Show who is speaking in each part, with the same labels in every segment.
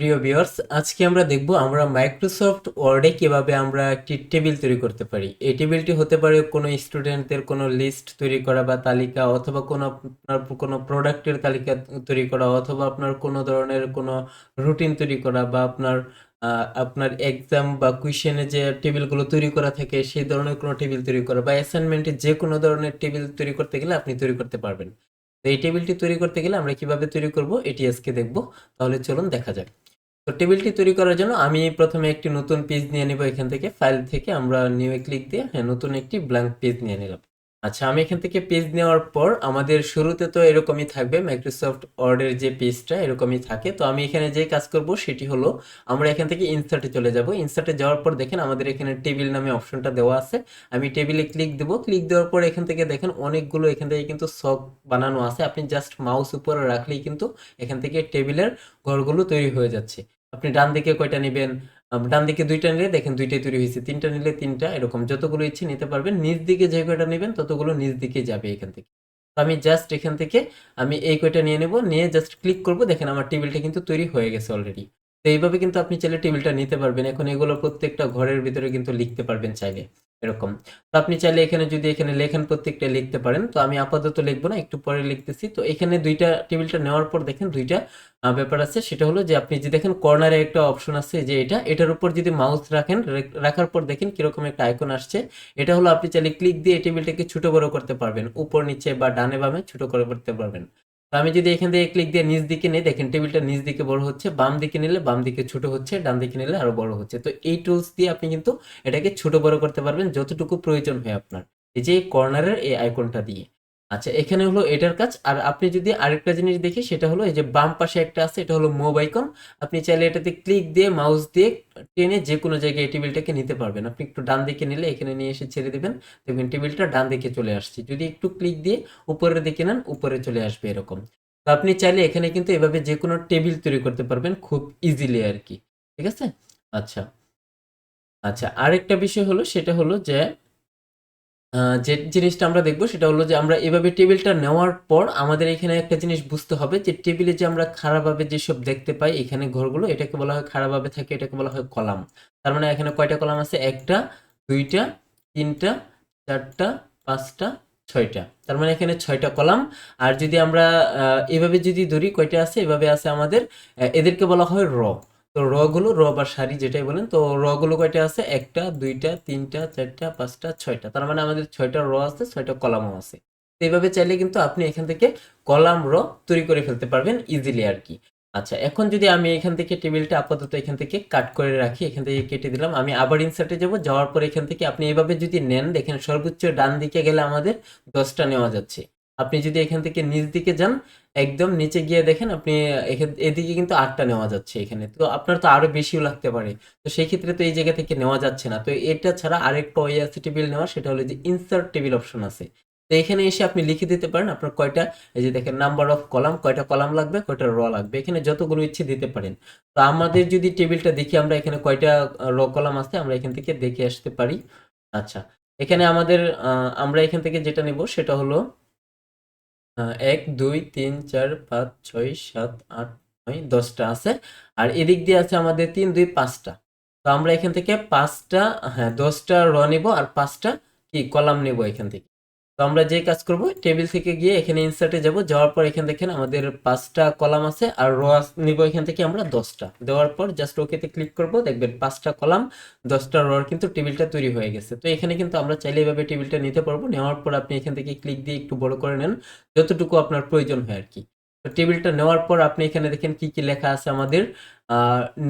Speaker 1: প্রিয় ভিউয়ার্স আজকে আমরা দেখব আমরা মাইক্রোসফট ওয়ার্ডে কিভাবে আমরা একটি টেবিল তৈরি করতে পারি এই টেবিলটি হতে পারে কোনো স্টুডেন্টদের কোনো লিস্ট তৈরি করা বা তালিকা অথবা কোনো আপনার কোনো প্রোডাক্টের তালিকা তৈরি করা অথবা আপনার কোনো ধরনের কোনো রুটিন তৈরি করা বা আপনার আপনার এক্সাম বা কুইশনে যে টেবিলগুলো তৈরি করা থাকে সেই ধরনের কোনো টেবিল তৈরি করা বা অ্যাসাইনমেন্টে যে কোনো ধরনের টেবিল তৈরি করতে গেলে আপনি তৈরি করতে পারবেন তো এই টেবিলটি তৈরি করতে গেলে আমরা কিভাবে তৈরি করব এটি আজকে দেখব তাহলে চলুন দেখা যাক তো টেবিলটি তৈরি করার জন্য আমি প্রথমে একটি নতুন পেজ নিয়ে নেব এখান থেকে ফাইল থেকে আমরা নিউ এ ক্লিক দিয়ে হ্যাঁ নতুন একটি ব্ল্যাঙ্ক পেজ নিয়ে নিলাম আচ্ছা আমি এখান থেকে পেজ নেওয়ার পর আমাদের শুরুতে তো এরকমই থাকবে মাইক্রোসফট ওয়ার্ডের যে পেজটা এরকমই থাকে তো আমি এখানে যে কাজ করব সেটি হলো আমরা এখান থেকে ইনসার্টে চলে যাব ইনসার্টে যাওয়ার পর দেখেন আমাদের এখানে টেবিল নামে অপশনটা দেওয়া আছে আমি টেবিলে ক্লিক দেব ক্লিক দেওয়ার পর এখান থেকে দেখেন অনেকগুলো এখান থেকে কিন্তু সব বানানো আছে আপনি জাস্ট মাউস উপরে রাখলেই কিন্তু এখান থেকে টেবিলের ঘরগুলো তৈরি হয়ে যাচ্ছে আপনি ডান দিকে কয়টা নেবেন ডান দিকে দুইটা নিলে দেখেন দুইটাই তৈরি হয়েছে তিনটা নিলে তিনটা এরকম যতগুলো ইচ্ছে নিতে পারবেন নিজ দিকে যে কয়টা নেবেন ততগুলো নিজ দিকে যাবে এখান থেকে তো আমি জাস্ট এখান থেকে আমি এই কয়টা নিয়ে নেব নিয়ে জাস্ট ক্লিক করব দেখেন আমার টেবিলটা কিন্তু তৈরি হয়ে গেছে অলরেডি তো এইভাবে কিন্তু আপনি চাইলে টেবিলটা নিতে পারবেন এখন এগুলো প্রত্যেকটা ঘরের ভিতরে কিন্তু লিখতে পারবেন চাইলে এরকম তো আপনি চাইলে এখানে যদি এখানে লেখেন প্রত্যেকটা লিখতে পারেন তো আমি আপাতত লিখবো না একটু পরে লিখতেছি তো এখানে দুইটা টেবিলটা নেওয়ার পর দেখেন দুইটা ব্যাপার আছে সেটা হলো যে আপনি যে দেখেন কর্নারে একটা অপশন আছে যে এটা এটার উপর যদি মাউস রাখেন রাখার পর দেখেন কিরকম একটা আইকন আসছে এটা হলো আপনি চাইলে ক্লিক দিয়ে এই টেবিলটাকে ছোট বড় করতে পারবেন উপর নিচে বা ডানে বামে ছোট করে করতে পারবেন আমি যদি এখান থেকে ক্লিক দিয়ে নিচ দিকে নিই দেখেন টেবিলটা নিচ দিকে বড় হচ্ছে বাম দিকে নিলে বাম দিকে ছোট হচ্ছে ডান দিকে নিলে আরো বড় হচ্ছে তো এই টুলস দিয়ে আপনি কিন্তু এটাকে ছোট বড় করতে পারবেন যতটুকু প্রয়োজন হয় আপনার এই যে কর্নারের এই আইকনটা দিয়ে আচ্ছা এখানে হলো এটার কাজ আর আপনি যদি আরেকটা জিনিস দেখি সেটা হলো এই যে বাম পাশে একটা আছে এটা হলো মোব আইকন আপনি চাইলে এটাতে ক্লিক দিয়ে মাউস দিয়ে টেনে যে কোনো জায়গায় এই টেবিলটাকে নিতে পারবেন আপনি একটু ডান দিকে নিলে এখানে নিয়ে এসে ছেড়ে দেবেন দেখবেন টেবিলটা ডান দিকে চলে আসছে যদি একটু ক্লিক দিয়ে উপরের দিকে নেন উপরে চলে আসবে এরকম তো আপনি চাইলে এখানে কিন্তু এভাবে যে কোনো টেবিল তৈরি করতে পারবেন খুব ইজিলি আর কি ঠিক আছে আচ্ছা আচ্ছা আরেকটা বিষয় হলো সেটা হলো যে যে জিনিসটা আমরা দেখবো সেটা হলো যে আমরা এভাবে টেবিলটা নেওয়ার পর আমাদের এখানে একটা জিনিস বুঝতে হবে যে টেবিলে যে আমরা খারাপভাবে যেসব দেখতে পাই এখানে ঘরগুলো এটাকে বলা হয় খারাপভাবে থাকে এটাকে বলা হয় কলাম তার মানে এখানে কয়টা কলাম আছে একটা দুইটা তিনটা চারটা পাঁচটা ছয়টা তার মানে এখানে ছয়টা কলাম আর যদি আমরা এভাবে যদি ধরি কয়টা আছে এভাবে আছে আমাদের এদেরকে বলা হয় র তো র গুলো র বা সারি যেটাই বলেন তো র গুলো কয়টা আছে একটা দুইটা তিনটা চারটা পাঁচটা ছয়টা তার মানে আমাদের ছয়টা র আছে ছয়টা কলামও আছে তো এইভাবে চাইলে কিন্তু আপনি এখান থেকে কলাম র তৈরি করে ফেলতে পারবেন ইজিলি আর কি আচ্ছা এখন যদি আমি এখান থেকে টেবিলটা আপাতত এখান থেকে কাট করে রাখি এখান থেকে কেটে দিলাম আমি আবার ইনসার্টে যাব যাওয়ার পরে এখান থেকে আপনি এভাবে যদি নেন দেখেন সর্বোচ্চ ডান দিকে গেলে আমাদের দশটা নেওয়া যাচ্ছে আপনি যদি এখান থেকে নিচ দিকে যান একদম নিচে গিয়ে দেখেন আপনি এদিকে কিন্তু আটটা নেওয়া যাচ্ছে এখানে তো আপনার তো আরো বেশিও লাগতে পারে তো সেই ক্ষেত্রে তো এই জায়গা থেকে নেওয়া যাচ্ছে না তো এটা ছাড়া আরেকটা ওই আছে টেবিল নেওয়া সেটা হলো যে ইনসার্ট টেবিল অপশন আছে তো এখানে এসে আপনি লিখে দিতে পারেন আপনার কয়টা এই যে দেখেন নাম্বার অফ কলাম কয়টা কলাম লাগবে কয়টা র লাগবে এখানে যতগুলো ইচ্ছে দিতে পারেন তো আমাদের যদি টেবিলটা দেখি আমরা এখানে কয়টা র কলাম আছে আমরা এখান থেকে দেখে আসতে পারি আচ্ছা এখানে আমাদের আমরা এখান থেকে যেটা নেব সেটা হলো এক দুই তিন চার পাঁচ ছয় সাত আট নয় দশটা আছে আর এদিক দিয়ে আছে আমাদের তিন দুই পাঁচটা তো আমরা এখান থেকে পাঁচটা হ্যাঁ দশটা র নেব আর পাঁচটা কি কলাম নেব এখান থেকে তো আমরা যে কাজ করব টেবিল থেকে গিয়ে এখানে ইনসার্টে যাব যাওয়ার পর এখানে দেখেন আমাদের পাঁচটা কলাম আছে আর রো নিব এখান থেকে আমরা দশটা দেওয়ার পর জাস্ট ওকেতে ক্লিক করব দেখবেন পাঁচটা কলাম দশটা রোয়ার কিন্তু টেবিলটা তৈরি হয়ে গেছে তো এখানে কিন্তু আমরা চাইলে এভাবে টেবিলটা নিতে পারবো নেওয়ার পর আপনি এখান থেকে ক্লিক দিয়ে একটু বড় করে নেন যতটুকু আপনার প্রয়োজন হয় আর কি তো টেবিলটা নেওয়ার পর আপনি এখানে দেখেন কি কি লেখা আছে আমাদের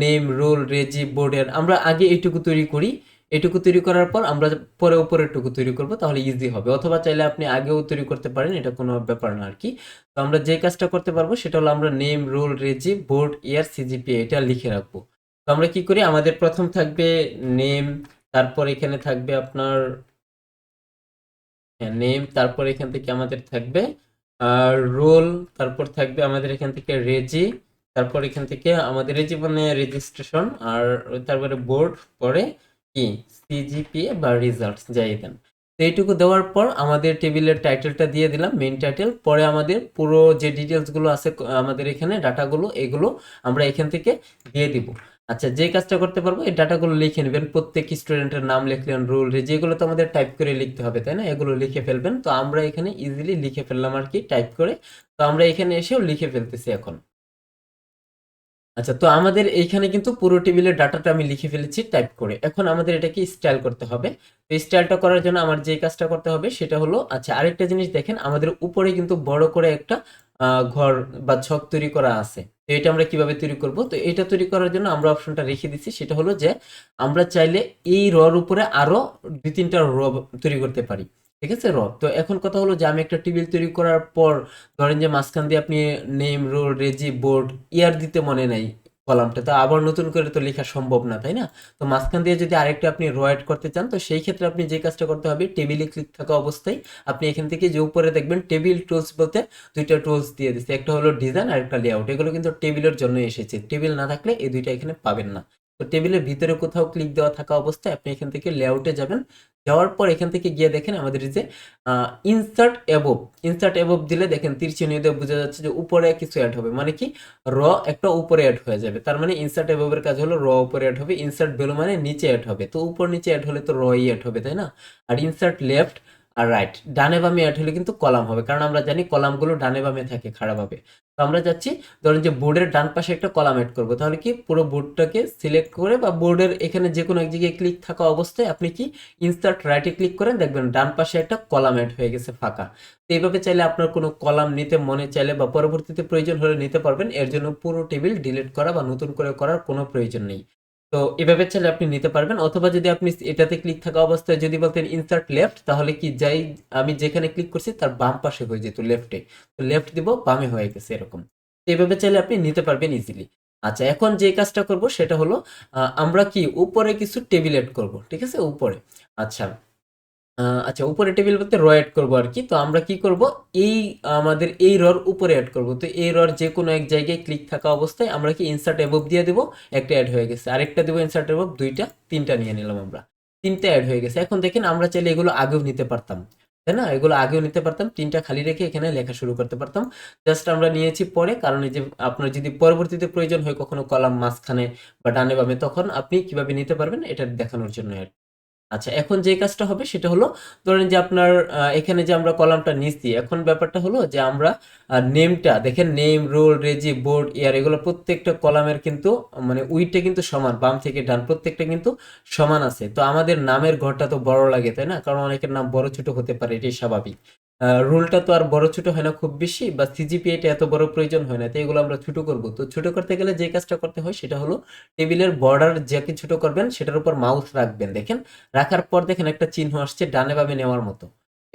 Speaker 1: নেম রোল রেজি বোর্ডের আমরা আগে এইটুকু তৈরি করি এটুকু তৈরি করার পর আমরা পরে উপরেরটুকু তৈরি করব তাহলে ইজি হবে অথবা চাইলে আপনি আগেও তৈরি করতে পারেন এটা কোনো ব্যাপার না আর কি তো আমরা যে কাজটা করতে পারবো সেটা হলো আমরা name roll reg board year CGPA এটা লিখে রাখবো তো আমরা কি করি আমাদের প্রথম থাকবে নেম তারপর এখানে থাকবে আপনার নেম হ্যাঁ, তারপর এখান থেকে আমাদের থাকবে রোল তারপর থাকবে আমাদের এখান থেকে রেজি তারপর এখান থেকে আমাদের রেজি মানে রেজিস্ট্রেশন আর তারপরে বোর্ড পরে কি সিজিপিএ বা রেজাল্টস যাই দেন তো এইটুকু দেওয়ার পর আমাদের টেবিলের টাইটেলটা দিয়ে দিলাম মেন টাইটেল পরে আমাদের পুরো যে ডিটেলসগুলো আছে আমাদের এখানে ডাটাগুলো এগুলো আমরা এখান থেকে দিয়ে দিব আচ্ছা যে কাজটা করতে পারবো এই ডাটাগুলো লিখে নেবেন প্রত্যেক স্টুডেন্টের নাম লিখলেন রুল যেগুলো তো আমাদের টাইপ করে লিখতে হবে তাই না এগুলো লিখে ফেলবেন তো আমরা এখানে ইজিলি লিখে ফেললাম আর কি টাইপ করে তো আমরা এখানে এসেও লিখে ফেলতেছি এখন আচ্ছা তো আমাদের এইখানে কিন্তু পুরো টেবিলের ডাটাটা আমি লিখে ফেলেছি টাইপ করে এখন আমাদের এটাকে স্টাইল করতে হবে তো স্টাইলটা করার জন্য আমার যে কাজটা করতে হবে সেটা হলো আচ্ছা আরেকটা জিনিস দেখেন আমাদের উপরে কিন্তু বড় করে একটা ঘর বা ছক তৈরি করা আছে তো এটা আমরা কিভাবে তৈরি করব তো এটা তৈরি করার জন্য আমরা অপশনটা রেখে দিচ্ছি সেটা হলো যে আমরা চাইলে এই রর উপরে আরো দুই তিনটা র তৈরি করতে পারি ঠিক আছে র তো এখন কথা হলো যে আমি একটা টেবিল তৈরি করার পর ধরেন যে মাঝখান দিয়ে আপনি name roll reg board year দিতে মনে নাই কলামটা তো আবার নতুন করে তো লেখা সম্ভব না তাই না তো মাঝখান দিয়ে যদি আরেকটা আপনি রো অ্যাড করতে চান তো সেই ক্ষেত্রে আপনি যে কাজটা করতে হবে টেবিলে ক্লিক থাকা অবস্থায় আপনি এখান থেকে যে উপরে দেখবেন টেবিল টুলস বলতে দুইটা টুলস দিয়ে দিচ্ছে একটা হলো ডিজাইন আর একটা লেআউট এগুলো কিন্তু টেবিলের জন্য এসেছে টেবিল না থাকলে এই দুইটা এখানে পাবেন না তো টেবিলের ভিতরে কোথাও ক্লিক দেওয়া থাকা অবস্থায় আপনি এখান থেকে লেআউটে যাবেন যাওয়ার পর এখান থেকে গিয়ে দেখেন আমাদের যে ইনসার্ট অ্যাবোভ ইনসার্ট অ্যাবোভ দিলে দেখেন তীরচিহ্ন দিয়ে বোঝা যাচ্ছে যে উপরে কিছু অ্যাড হবে মানে কি র একটা উপরে অ্যাড হয়ে যাবে তার মানে ইনসার্ট অ্যাবোভের কাজ হলো র উপরে অ্যাড হবে ইনসার্ট ভ্যালু মানে নিচে অ্যাড হবে তো উপর নিচে অ্যাড হলে তো রই অ্যাড হবে তাই না আর ইনসার্ট লেফট আর রাইট ডানে বামে অ্যাড হলে কিন্তু কলাম হবে কারণ আমরা জানি কলামগুলো ডানে বামে থাকে খারাপভাবে তো আমরা যাচ্ছি ধরেন যে বোর্ডের ডান পাশে একটা কলাম অ্যাড করবো তাহলে কি পুরো বোর্ডটাকে সিলেক্ট করে বা বোর্ডের এখানে যে কোনো এক জায়গায় ক্লিক থাকা অবস্থায় আপনি কি ইনস্টার্ট রাইটে ক্লিক করেন দেখবেন ডান পাশে একটা কলাম অ্যাড হয়ে গেছে ফাঁকা তো এইভাবে চাইলে আপনার কোনো কলাম নিতে মনে চাইলে বা পরবর্তীতে প্রয়োজন হলে নিতে পারবেন এর জন্য পুরো টেবিল ডিলিট করা বা নতুন করে করার কোনো প্রয়োজন নেই তো এভাবে চাইলে আপনি নিতে পারবেন অথবা যদি আপনি এটাতে ক্লিক থাকা অবস্থায় যদি বলতেন ইনসার্ট লেফট তাহলে কি যাই আমি যেখানে ক্লিক করছি তার বাম পাশে হয়ে যেত লেফটে তো লেফট দিব বামে হয়ে গেছে এরকম তো এভাবে চাইলে আপনি নিতে পারবেন ইজিলি আচ্ছা এখন যে কাজটা করব সেটা হলো আমরা কি উপরে কিছু টেবিল এড করব ঠিক আছে উপরে আচ্ছা আচ্ছা উপরে টেবিল বলতে র অ্যাড করবো আর কি তো আমরা কি করব এই আমাদের এই রর উপরে অ্যাড করব তো এই রর যে কোনো এক জায়গায় ক্লিক থাকা অবস্থায় আমরা কি ইনসার্ট অ্যাবভ দিয়ে দেবো একটা অ্যাড হয়ে গেছে আরেকটা দেবো ইনসার্ট অ্যাবভ দুইটা তিনটা নিয়ে নিলাম আমরা তিনটা অ্যাড হয়ে গেছে এখন দেখেন আমরা চাইলে এগুলো আগেও নিতে পারতাম তাই না এগুলো আগেও নিতে পারতাম তিনটা খালি রেখে এখানে লেখা শুরু করতে পারতাম জাস্ট আমরা নিয়েছি পরে কারণ এই যে আপনার যদি পরবর্তীতে প্রয়োজন হয় কখনো কলাম মাঝখানে বা ডানে বামে তখন আপনি কিভাবে নিতে পারবেন এটা দেখানোর জন্য আচ্ছা এখন যে কাজটা হবে সেটা হলো ধরেন যে আপনার এখানে যে আমরা কলামটা দিই এখন ব্যাপারটা হলো যে আমরা নেমটা দেখেন name roll reg board year এগুলো প্রত্যেকটা কলামের কিন্তু মানে উইটটা কিন্তু সমান বাম থেকে ডান প্রত্যেকটা কিন্তু সমান আছে তো আমাদের নামের ঘরটা তো বড় লাগে তাই না কারণ অনেকের নাম বড় ছোট হতে পারে এটাই স্বাভাবিক রুলটা তো আর বড় ছোট হয় না খুব বেশি বা সিজিপিএটা এত বড় প্রয়োজন হয় না তো এগুলো আমরা ছোট করব তো ছোট করতে গেলে যে কাজটা করতে হয় সেটা হলো টেবিলের বর্ডার যাকে ছোট করবেন সেটার উপর মাউস রাখবেন দেখেন রাখার পর দেখেন একটা চিহ্ন আসছে ডানে বামে নেওয়ার মতো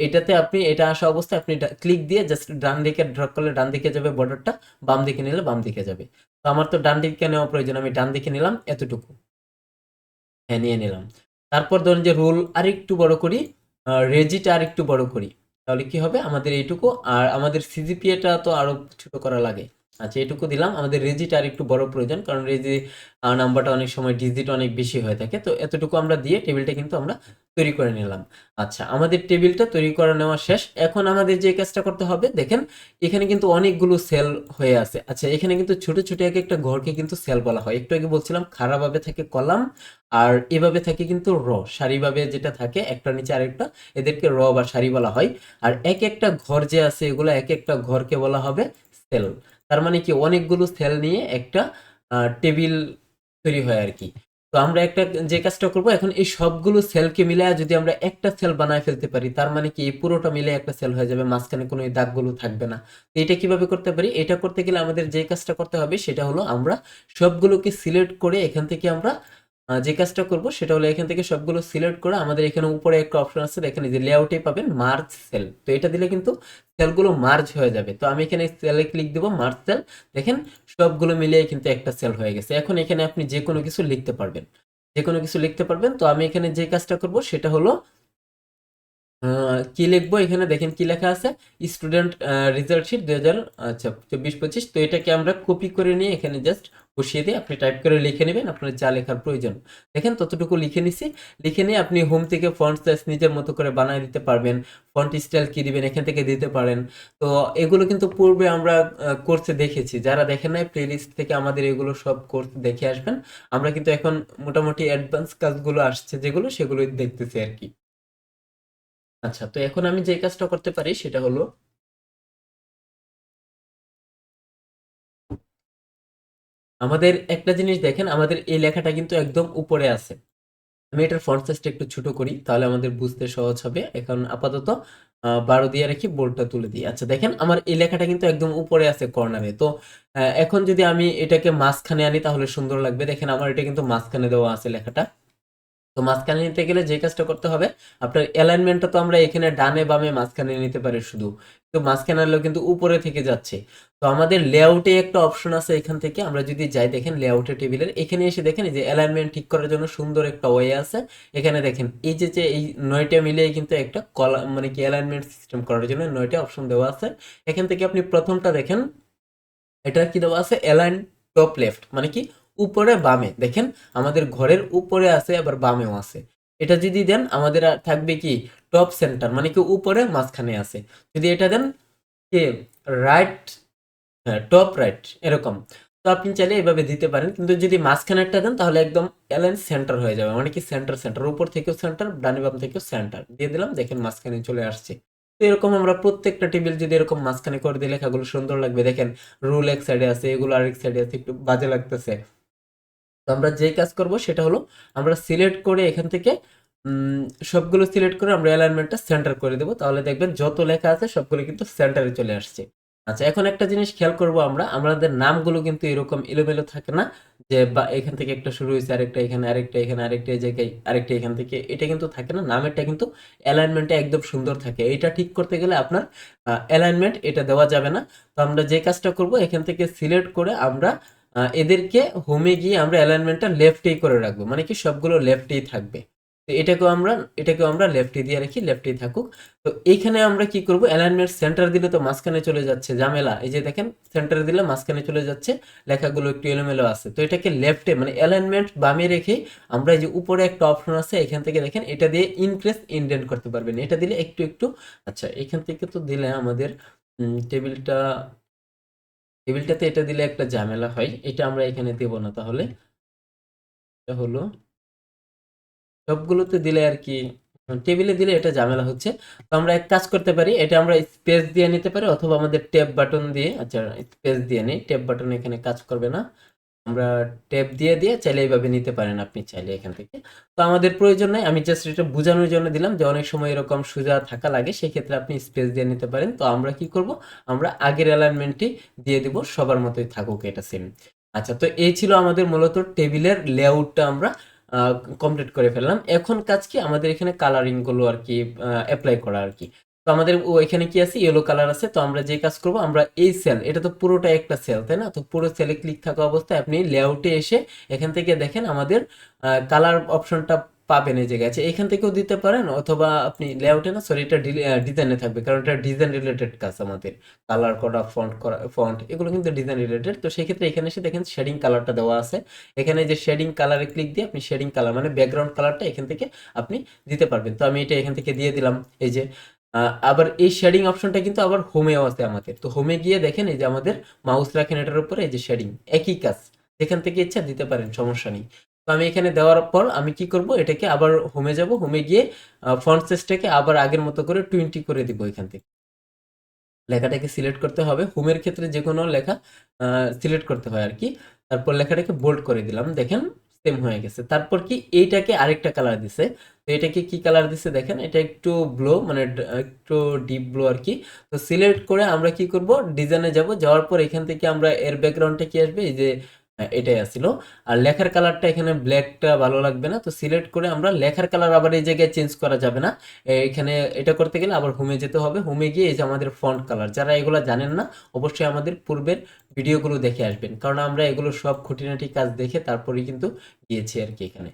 Speaker 1: এটাতে আপনি এটা আসা অবস্থায় আপনি ক্লিক দিয়ে জাস্ট ডান দিকে ড্রপ করলে ডান দিকে যাবে বর্ডারটা বাম দিকে নিলে বাম দিকে যাবে তো আমার তো ডান দিকে নেওয়া প্রয়োজন আমি ডান দিকে নিলাম এতটুকু হ্যাঁ নিয়ে নিলাম তারপর ধরুন যে রোল আর একটু বড় করি রেজিটা আর একটু বড় করি তাহলে কি হবে আমাদের এইটুকু আর আমাদের সিজিপিএটা তো আরো ছোট করা লাগে আচ্ছা এটুকু দিলাম আমাদের রেজিট আর একটু বড় প্রয়োজন কারণ রেজি নাম্বারটা অনেক সময় ডিজিট অনেক বেশি হয়ে থাকে তো এতটুকু আমরা দিয়ে টেবিলটা কিন্তু আমরা তৈরি করে নিলাম আচ্ছা আমাদের টেবিলটা তৈরি করে নেওয়া শেষ এখন আমাদের যে কাজটা করতে হবে দেখেন এখানে কিন্তু অনেকগুলো সেল হয়ে আছে আচ্ছা এখানে কিন্তু ছোট ছোট এক একটা ঘরকে কিন্তু সেল বলা হয় একটু আগে বলছিলাম খারাপভাবে থাকে কলাম আর এভাবে থাকে কিন্তু র সারিভাবে যেটা থাকে একটা নিচে আরেকটা এদেরকে র বা সারি বলা হয় আর এক একটা ঘর যে আছে এগুলো এক একটা ঘরকে বলা হবে সেল তার মানে কি অনেকগুলো সেল নিয়ে একটা টেবিল তৈরি হয় আর কি তো আমরা একটা যে কাজটা করব এখন এই সবগুলো সেলকে মিলে যদি আমরা একটা সেল বানায় ফেলতে পারি তার মানে কি এই পুরোটা মিলে একটা সেল হয়ে যাবে মাঝখানে কোনো দাগগুলো থাকবে না তো এটা কিভাবে করতে পারি এটা করতে গেলে আমাদের যে কাজটা করতে হবে সেটা হলো আমরা সবগুলোকে সিলেক্ট করে এখান থেকে আমরা যে কাজটা করব সেটা হলো এখান থেকে সবগুলো সিলেক্ট করে আমাদের এখানে উপরে একটা অপশন আছে দেখেন যে লেআউটে পাবেন মার্চ সেল তো এটা দিলে কিন্তু সেলগুলো মার্জ হয়ে যাবে তো আমি এখানে সেলে ক্লিক দেবো মার্চ সেল দেখেন সবগুলো মিলিয়ে কিন্তু একটা সেল হয়ে গেছে এখন এখানে আপনি যে কোনো কিছু লিখতে পারবেন যে কোনো কিছু লিখতে পারবেন তো আমি এখানে যে কাজটা করব সেটা হলো কি লিখবো এখানে দেখেন কি লেখা আছে স্টুডেন্ট রেজাল্ট শিট দুই হাজার আচ্ছা চব্বিশ পঁচিশ তো এটাকে আমরা কপি করে নিয়ে এখানে জাস্ট বসিয়ে দিয়ে আপনি টাইপ করে লিখে নেবেন আপনার যা লেখার প্রয়োজন দেখেন ততটুকু লিখে নিছি লিখে নিয়ে আপনি হোম থেকে ফন্ট সাইজ নিজের মতো করে বানিয়ে দিতে পারবেন ফন্ট স্টাইল কী দিবেন এখান থেকে দিতে পারেন তো এগুলো কিন্তু পূর্বে আমরা কোর্সে দেখেছি যারা দেখেন নাই প্লেলিস্ট থেকে আমাদের এগুলো সব কোর্স দেখে আসবেন আমরা কিন্তু এখন মোটামুটি অ্যাডভান্স কাজগুলো আসছে যেগুলো সেগুলোই দেখতেছি আর কি আচ্ছা তো এখন আমি যে কাজটা করতে পারি সেটা হলো আমাদের একটা জিনিস দেখেন আমাদের এই লেখাটা কিন্তু একদম উপরে আছে আমি এটার ফ্রন্ট সাইজটা একটু ছোট করি তাহলে আমাদের বুঝতে সহজ হবে এখন আপাতত বারো দিয়ে রাখি বোর্ডটা তুলে দিই আচ্ছা দেখেন আমার এই লেখাটা কিন্তু একদম উপরে আছে কর্নারে তো এখন যদি আমি এটাকে মাঝখানে আনি তাহলে সুন্দর লাগবে দেখেন আমার এটা কিন্তু মাঝখানে দেওয়া আছে লেখাটা তো মাঝখানে নিতে গেলে যে কাজটা করতে হবে আপনার অ্যালাইনমেন্টটা তো আমরা এখানে ডানে বামে মাঝখানে নিতে পারি শুধু তো মাঝখানে আনলেও কিন্তু উপরে থেকে যাচ্ছে তো আমাদের লেআউটে একটা অপশন আছে এখান থেকে আমরা যদি যাই দেখেন লেআউটে টেবিলের এখানে এসে দেখেন যে অ্যালাইনমেন্ট ঠিক করার জন্য সুন্দর একটা ওয়ে আছে এখানে দেখেন এই যে যে এই নয়টা মিলিয়ে কিন্তু একটা কলা মানে কি অ্যালাইনমেন্ট সিস্টেম করার জন্য নয়টা অপশন দেওয়া আছে এখান থেকে আপনি প্রথমটা দেখেন এটা কি দেওয়া আছে অ্যালাইন টপ লেফট মানে কি উপরে বামে দেখেন আমাদের ঘরের উপরে আছে আবার বামেও আছে এটা যদি দেন আমাদের থাকবে কি টপ সেন্টার মানে কি উপরে মাঝখানে আছে যদি এটা দেন কে রাইট টপ রাইট এরকম তো আপনি চাইলে এভাবে দিতে পারেন কিন্তু যদি মাঝখানে একটা দেন তাহলে একদম অ্যালাইন সেন্টার হয়ে যাবে মানে কি সেন্টার সেন্টার উপর থেকেও সেন্টার ডানে বাম থেকেও সেন্টার দিয়ে দিলাম দেখেন মাঝখানে চলে আসছে তো এরকম আমরা প্রত্যেকটা টেবিল যদি এরকম মাঝখানে করে দিই লেখাগুলো সুন্দর লাগবে দেখেন রুল এক সাইডে আছে এগুলো আরেক সাইডে আছে একটু বাজে লাগতেছে তো আমরা যেই কাজ করব সেটা হলো আমরা সিলেক্ট করে এখান থেকে সবগুলো সিলেক্ট করে আমরা অ্যালাইনমেন্টটা সেন্টার করে দেবো তাহলে দেখবেন যত লেখা আছে সবগুলো কিন্তু সেন্টারে চলে আসছে আচ্ছা এখন একটা জিনিস খেয়াল করব আমরা আমাদের নামগুলো কিন্তু এরকম এলোমেলো থাকে না যে বা এখান থেকে একটা শুরু হয়েছে আরেকটা এখানে আরেকটা এখানে আরেকটা জায়গায় আরেকটা এখান থেকে এটা কিন্তু থাকে না নামেরটা কিন্তু অ্যালাইনমেন্টে একদম সুন্দর থাকে এটা ঠিক করতে গেলে আপনার অ্যালাইনমেন্ট এটা দেওয়া যাবে না তো আমরা যে কাজটা করব এখান থেকে সিলেক্ট করে আমরা এদেরকে হোমে গিয়ে আমরা অ্যালাইনমেন্টটা লেফটেই করে রাখবো মানে কি সবগুলো লেফটেই থাকবে তো এটাকেও আমরা এটাকেও আমরা লেফটে দিয়ে রাখি লেফটেই থাকুক তো এইখানে আমরা কি করব অ্যালাইনমেন্ট সেন্টার দিলে তো মাঝখানে চলে যাচ্ছে ঝামেলা এই যে দেখেন সেন্টার দিলে মাঝখানে চলে যাচ্ছে লেখাগুলো একটু এলোমেলো আছে তো এটাকে লেফটে মানে অ্যালাইনমেন্ট বামে রেখে আমরা এই যে উপরে একটা অপশন আছে এখান থেকে দেখেন এটা দিয়ে ইনক্রেস ইনডেন্ট করতে পারবেন এটা দিলে একটু একটু আচ্ছা এখান থেকে তো দিলে আমাদের টেবিলটা টেবিলটাতে এটা দিলে একটা ঝামেলা হয় এটা আমরা এখানে দেব না তাহলে এটা হলো সবগুলোতে দিলে আর কি টেবিলে দিলে এটা ঝামেলা হচ্ছে তো আমরা এক কাজ করতে পারি এটা আমরা স্পেস দিয়ে নিতে পারি অথবা আমাদের ট্যাব বাটন দিয়ে আচ্ছা স্পেস দিয়ে নিই ট্যাব বাটন এখানে কাজ করবে না আমরা ট্যাপ দিয়ে দিয়ে চাইলে এইভাবে নিতে পারেন আপনি চাইলে এখান থেকে তো আমাদের প্রয়োজন নাই আমি জাস্ট এটা বোঝানোর জন্য দিলাম যে অনেক সময় এরকম সোজা থাকা লাগে সেক্ষেত্রে আপনি স্পেস দিয়ে নিতে পারেন তো আমরা কি করব আমরা আগের অ্যালাইনমেন্টটি দিয়ে দিব সবার মতোই থাকুক এটা সেম আচ্ছা তো এই ছিল আমাদের মূলত টেবিলের লেআউটটা আমরা কমপ্লিট করে ফেললাম এখন কাজ কি আমাদের এখানে কালারিংগুলো আর কি অ্যাপ্লাই করা আর কি তো আমাদের এখানে কি আছে ইয়েলো কালার আছে তো আমরা যে কাজ করব আমরা এই সেল এটা তো পুরোটা একটা সেল তাই না তো পুরো সেলে ক্লিক থাকা অবস্থায় আপনি লেআউটে এসে এখান থেকে দেখেন আমাদের কালার অপশনটা পাবেন এই জায়গায় আছে আচ্ছা, এখান থেকেও দিতে পারেন অথবা আপনি লেআউটে না সরি এটা ডিজাইনে থাকবে কারণ এটা ডিজাইন রিলেটেড কাজ আমাদের কালার করা ফন্ট করা ফন্ট এগুলো কিন্তু ডিজাইন রিলেটেড তো সেক্ষেত্রে এখানে এসে দেখেন শেডিং কালারটা দেওয়া আছে এখানে যে শেডিং কালারে ক্লিক দিয়ে আপনি শেডিং কালার মানে ব্যাকগ্রাউন্ড কালারটা এখান থেকে আপনি দিতে পারবেন তো আমি এটা এখান থেকে দিয়ে দিলাম এই যে আবার এই শেডিং অপশনটা কিন্তু আবার হোমেও আছে আমাদের তো হোমে গিয়ে দেখেন এই যে আমাদের মাউস রাখেন এটার উপরে এই যে শেডিং একই কাজ এখান থেকে ইচ্ছা দিতে পারেন সমস্যা নেই তো আমি এখানে দেওয়ার পর আমি কি করব এটাকে আবার হোমে যাব হোমে গিয়ে ফন্ট সাইজটাকে আবার আগের মতো করে টোয়েন্টি করে দিব এখান থেকে লেখাটাকে সিলেক্ট করতে হবে হোমের ক্ষেত্রে যে কোনো লেখা সিলেক্ট করতে হয় আর কি তারপর লেখাটাকে বোল্ড করে দিলাম দেখেন সেম হয়ে গেছে তারপর কি এইটাকে আরেকটা কালার দিছে তো এটাকে কি কালার দিছে দেখেন এটা একটু ব্লো মানে একটু ডিপ ব্লো আর কি তো সিলেক্ট করে আমরা কি করব ডিজাইনে যাব যাওয়ার পর এখান থেকে আমরা এর ব্যাকগ্রাউন্ডটা কি আসবে এই যে হ্যাঁ, এটাই আসছিল আর লেখার কালারটা এখানে ব্ল্যাকটা ভালো লাগবে না তো সিলেক্ট করে আমরা লেখার কালার আবার এই জায়গায় চেঞ্জ করা যাবে না এখানে এটা করতে গেলে আবার হোমে যেতে হবে হোমে গিয়ে এই যে আমাদের ফন্ট কালার যারা এগুলো জানেন না অবশ্যই আমাদের পূর্বের ভিডিওগুলো দেখে আসবেন কারণ আমরা এগুলো সব খুঁটিনাটি কাজ দেখে তারপরেই কিন্তু গিয়েছি আর কি এখানে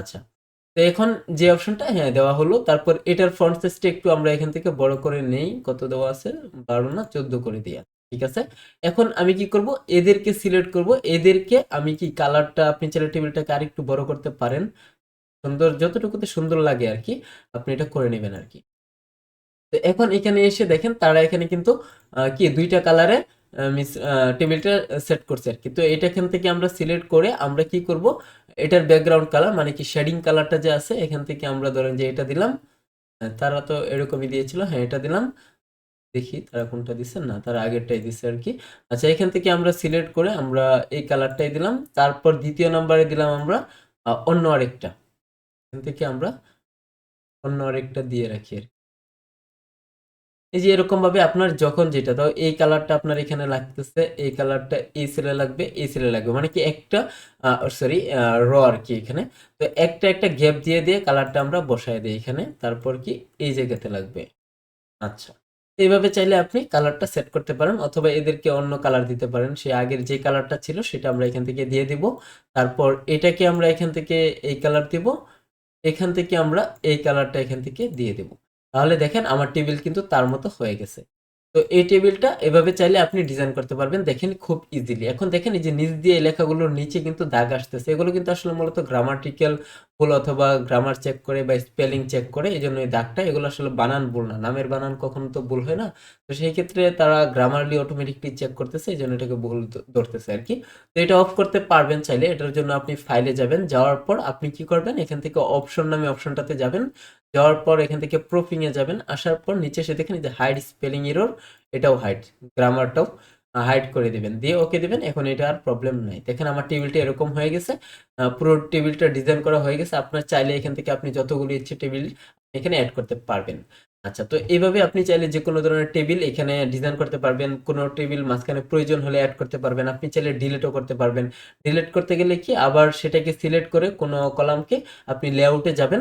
Speaker 1: আচ্ছা তো এখন যে অপশনটা হ্যাঁ দেওয়া হলো তারপর এটার ফন্ট সাইজটা একটু আমরা এখান থেকে বড় করে নেই কত দেওয়া আছে বারো না চোদ্দ করে দিয়ে ঠিক আছে এখন আমি কি করব এদেরকে সিলেক্ট করব এদেরকে আমি কি কালারটা আপনি চাইলে টেবিলটাকে আর একটু বড় করতে পারেন সুন্দর যতটুকুতে সুন্দর লাগে আর কি আপনি এটা করে নেবেন আর কি তো এখন এখানে এসে দেখেন তারা এখানে কিন্তু কি দুইটা কালারে টেবিলটা সেট করছে আর কি তো এটা এখান থেকে আমরা সিলেক্ট করে আমরা কি করব এটার ব্যাকগ্রাউন্ড কালার মানে কি শেডিং কালারটা যে আছে এখান থেকে আমরা ধরেন যে এটা দিলাম হ্যাঁ, তারা তো এরকমই দিয়েছিল হ্যাঁ এটা দিলাম দেখি তারা কোনটা দিচ্ছে না তারা আগেরটাই দিচ্ছে আর কি আচ্ছা এখান থেকে আমরা সিলেক্ট করে আমরা এই কালারটাই দিলাম তারপর দ্বিতীয় নাম্বারে দিলাম আমরা অন্য আরেকটা এখান থেকে আমরা অন্য আরেকটা দিয়ে রাখি আর এই যে এরকমভাবে আপনার যখন যেটা তো এই কালারটা আপনার এখানে লাগতেছে এই কালারটা এই সেলে লাগবে এই সেলে লাগবে মানে কি একটা সরি র আর কি এখানে তো একটা একটা গ্যাপ দিয়ে দিয়ে কালারটা আমরা বসায় দিই এখানে তারপর কি এই জায়গাতে লাগবে আচ্ছা এইভাবে চাইলে আপনি কালারটা সেট করতে পারেন অথবা এদেরকে অন্য কালার দিতে পারেন সে আগের যে কালারটা ছিল সেটা আমরা এখান থেকে দিয়ে দিব তারপর এটাকে আমরা এখান থেকে এই কালার দিব এখান থেকে আমরা এই কালারটা এখান থেকে দিয়ে দেব তাহলে দেখেন আমার টেবিল কিন্তু তার মতো হয়ে গেছে তো এই টেবিলটা এভাবে চাইলে আপনি ডিজাইন করতে পারবেন দেখেন খুব ইজিলি এখন দেখেন এই যে নিচ দিয়ে লেখাগুলোর নিচে কিন্তু দাগ আসতেছে এগুলো কিন্তু আসলে মূলত গ্রামাটিক্যাল ভুল অথবা গ্রামার চেক করে বা স্পেলিং চেক করে এই জন্য এই দাগটা এগুলো আসলে বানান ভুল না নামের বানান কখনো তো ভুল হয় না তো সেই ক্ষেত্রে তারা গ্রামারলি অটোমেটিকলি চেক করতেছে এই জন্য এটাকে ভুল ধরতেছে আর কি তো এটা অফ করতে পারবেন চাইলে এটার জন্য আপনি ফাইলে যাবেন যাওয়ার পর আপনি কি করবেন এখান থেকে অপশন নামে অপশনটাতে যাবেন যাওয়ার পর এখান থেকে প্রুফিংয়ে যাবেন আসার পর নিচে সে দেখেন যে হাইড স্পেলিং এরোর এটাও হাইড গ্রামারটাও হাইড করে দিবেন দিয়ে ওকে দিবেন এখন এটা আর প্রবলেম নাই দেখেন আমার টেবিলটা এরকম হয়ে গেছে পুরো টেবিলটা ডিজাইন করা হয়ে গেছে আপনার চাইলে এখান থেকে আপনি যতগুলো ইচ্ছে টেবিল এখানে অ্যাড করতে পারবেন আচ্ছা তো এইভাবে আপনি চাইলে যে কোনো ধরনের টেবিল এখানে ডিজাইন করতে পারবেন কোনো টেবিল মাঝখানে প্রয়োজন হলে অ্যাড করতে পারবেন আপনি চাইলে ডিলেটও করতে পারবেন ডিলেট করতে গেলে কি আবার সেটাকে সিলেক্ট করে কোনো কলামকে আপনি লেআউটে যাবেন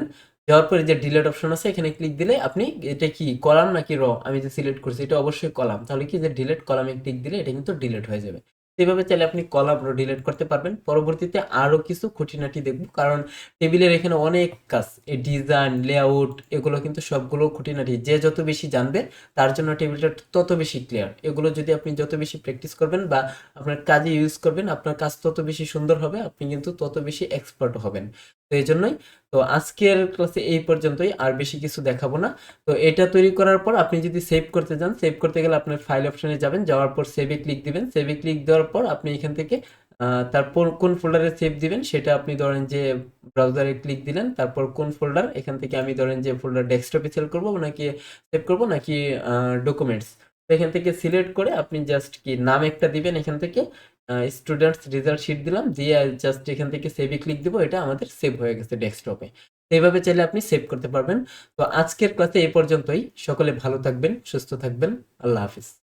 Speaker 1: দেওয়ার পরে যে ডিলেট অপশন আছে এখানে ক্লিক দিলে আপনি এটা কি কলাম নাকি র আমি যে সিলেক্ট করছি এটা অবশ্যই কলাম তাহলে কি যে ডিলেট কলামে ক্লিক দিলে এটা কিন্তু ডিলেট হয়ে যাবে এইভাবে চাইলে আপনি কলাম র ডিলেট করতে পারবেন পরবর্তীতে আরও কিছু খুঁটিনাটি দেখব কারণ টেবিলের এখানে অনেক কাজ এই ডিজাইন লেআউট এগুলো কিন্তু সবগুলো খুঁটিনাটি যে যত বেশি জানবে তার জন্য টেবিলটা তত বেশি ক্লিয়ার এগুলো যদি আপনি যত বেশি প্র্যাকটিস করবেন বা আপনার কাজে ইউজ করবেন আপনার কাজ তত বেশি সুন্দর হবে আপনি কিন্তু তত বেশি এক্সপার্ট হবেন তো এই জন্যই তো আজকের ক্লাসে এই পর্যন্তই আর বেশি কিছু দেখাবো না তো এটা তৈরি করার পর আপনি যদি সেভ করতে যান সেভ করতে গেলে আপনার ফাইল অপশানে যাবেন যাওয়ার পর সেভে ক্লিক দিবেন সেভে ক্লিক দেওয়ার পর আপনি এখান থেকে তারপর কোন ফোল্ডারে সেভ দিবেন সেটা আপনি ধরেন যে ব্রাউজারে ক্লিক দিলেন তারপর কোন ফোল্ডার এখান থেকে আমি ধরেন যে ফোল্ডার ডেস্কটপে সেভ করবো নাকি সেভ করবো নাকি ডকুমেন্টস এখান থেকে সিলেক্ট করে আপনি জাস্ট কি নাম একটা দিবেন এখান থেকে স্টুডেন্টস রেজাল্ট শিট দিলাম দিয়ে জাস্ট এখান থেকে সেভে ক্লিক দিব এটা আমাদের সেভ হয়ে গেছে ডেস্কটপে এইভাবে চাইলে আপনি সেভ করতে পারবেন তো আজকের ক্লাসে এ পর্যন্তই সকলে ভালো থাকবেন সুস্থ থাকবেন আল্লাহ হাফিজ